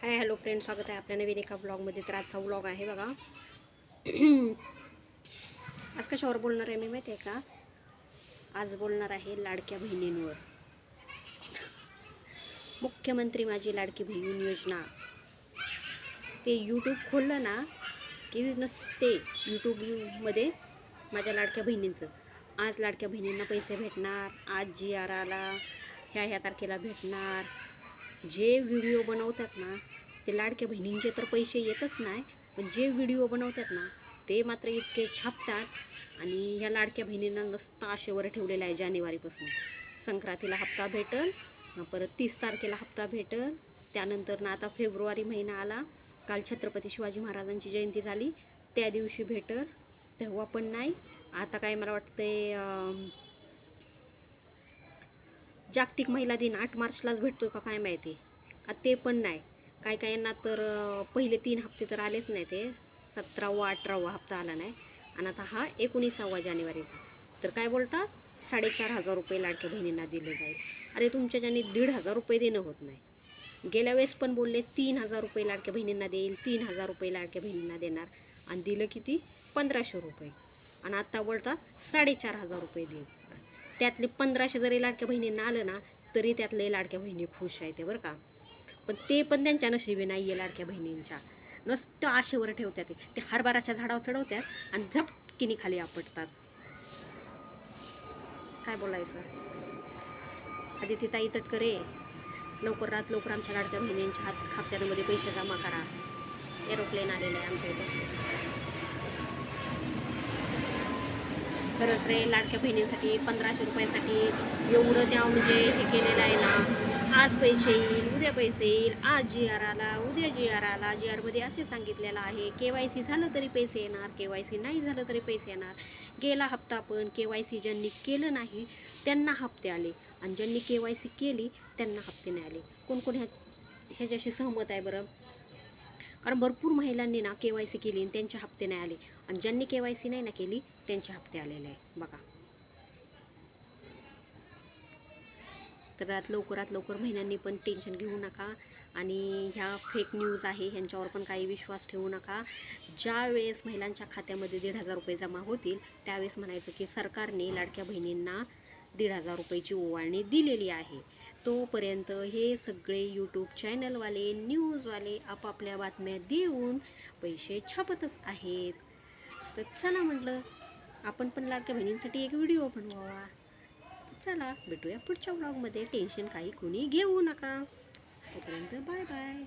Hi hello friend स्वागत आहे आपल्या नवीन एका ब्लॉगमध्ये. तर आजचा ब्लॉग आहे बघा. आज कशावर बोलणार आहे मी माहिती आहे का? आज बोलणार आहे लाडक्या बहिणींवर. मुख्यमंत्री माझी लाडकी बहीण योजना. ते यूट्यूब खोललं ना की नसते यूट्यूबमध्ये माझ्या लाडक्या बहिणींचं. आज लाडक्या बहिणींना पैसे भेटणार आज जी आर आला ह्या ह्या तारखेला भेटणार. जे व्हिडिओ बनवतात ना ते लाडक्या बहिणींचे तर पैसे येतच नाही पण जे व्हिडिओ बनवतात ना ते मात्र इतके छापतात आणि ह्या लाडक्या बहिणींना मस्त आशेवर ठेवलेलं आहे जानेवारीपासून. संक्रांतीला हप्ता भेटल परत तीस तारखेला हप्ता भेटल त्यानंतर ना आता फेब्रुवारी महिना आला काल छत्रपती शिवाजी महाराजांची जयंती झाली त्या दिवशी भेटल तेव्हा पण नाही. आता काय मला वाटतं आहे जागतिक महिला दिन आठ मार्चलाच भेटतो का काय माहिती? का ते पण नाही. काय काय यांना तर पहिले तीन हप्ते तर आलेच नाही ते. सतरावा अठरावा हप्ता आला नाही. आणि आता हा एकोणीसावा जानेवारीचा. तर काय बोलतात? साडेचार हजार रुपये लाडक्या बहिणींना दिले जाईल. अरे तुमच्या ज्याने दीड हजार रुपये देणं होत नाही. गेल्या वेळेस पण बोलले तीन हजार रुपये लाडक्या बहिणींना देईल तीन हजार रुपये लाडक्या बहिणींना देणार. आणि दिलं किती? पंधराशे रुपये. आणि आत्ता बोलतात साडेचार हजार रुपये देईल. त्यातले पंधराशे जरी लाडक्या बहिणींना आलं ना तरी त्यातले लाडक्या बहिणी खुश आहेत बरं का. पण ते पण त्यांच्या नशिबी नाही आहे लाडक्या बहिणींच्या. नुसतं आशेवर ठेवतात ते. हरभराच्या झाडावर चढवतात आणि झपकिनी खाली आपटतात. काय बोलायचं? आदिती ताई तटकरे लवकर रात लवकर आमच्या लाडक्या बहिणींच्या हात खापत्यांमध्ये पैसे जमा करा. एरोप्लेन आलेलं आहे आमच्या इथं. खरंच रे लाडक्या बहिणींसाठी पंधराशे रुपयासाठी एवढं त्या म्हणजे हे केलेलं आहे ना. आज पैसे येईल उद्या पैसे येईल आज जी आर आला उद्या जी आर आला. जी आरमध्ये असे सांगितलेलं आहे के वाय सी झालं तरी पैसे येणार के वाय सी नाही झालं तरी पैसे येणार. गेला हप्ता पण के वाय सी ज्यांनी केलं नाही त्यांना हप्ते आले. आणि ज्यांनी के वाय सी केली त्यांना हप्ते नाही आले. कोण कोण ह्या ह्याच्याशी सहमत आहे बरं? कारण भरपूर महिलांनी ना के वाय सी केली आणि त्यांचे हप्ते नाही आले. आणि ज्यांनी के वाय सी नाही ना केली त्यांचे हप्ते आलेले आहे. बघा. तर यात लवकरात लवकर महिन्यांनी पण टेन्शन घेऊ नका. आणि ह्या फेक न्यूज आहे ह्यांच्यावर पण काही विश्वास ठेवू नका. ज्या वेळेस महिलांच्या खात्यामध्ये दीड हजार रुपये जमा होतील त्यावेळेस म्हणायचं की सरकारने लाडक्या बहिणींना दीड हजार रुपयाची ओवाळणी दिलेली आहे. तोपर्यंत हे सगळे यूट्यूब चॅनलवाले न्यूजवाले आपापल्या बातम्या देऊन पैसे छापतच आहेत. तर चला म्हटलं आपण पण लाडक्या बहिणींसाठी एक व्हिडिओ बनवावा. चला भेटूया पुढच्या ब्लॉगमध्ये टेन्शन काही कोणी घेऊ नका. तोपर्यंत बाय बाय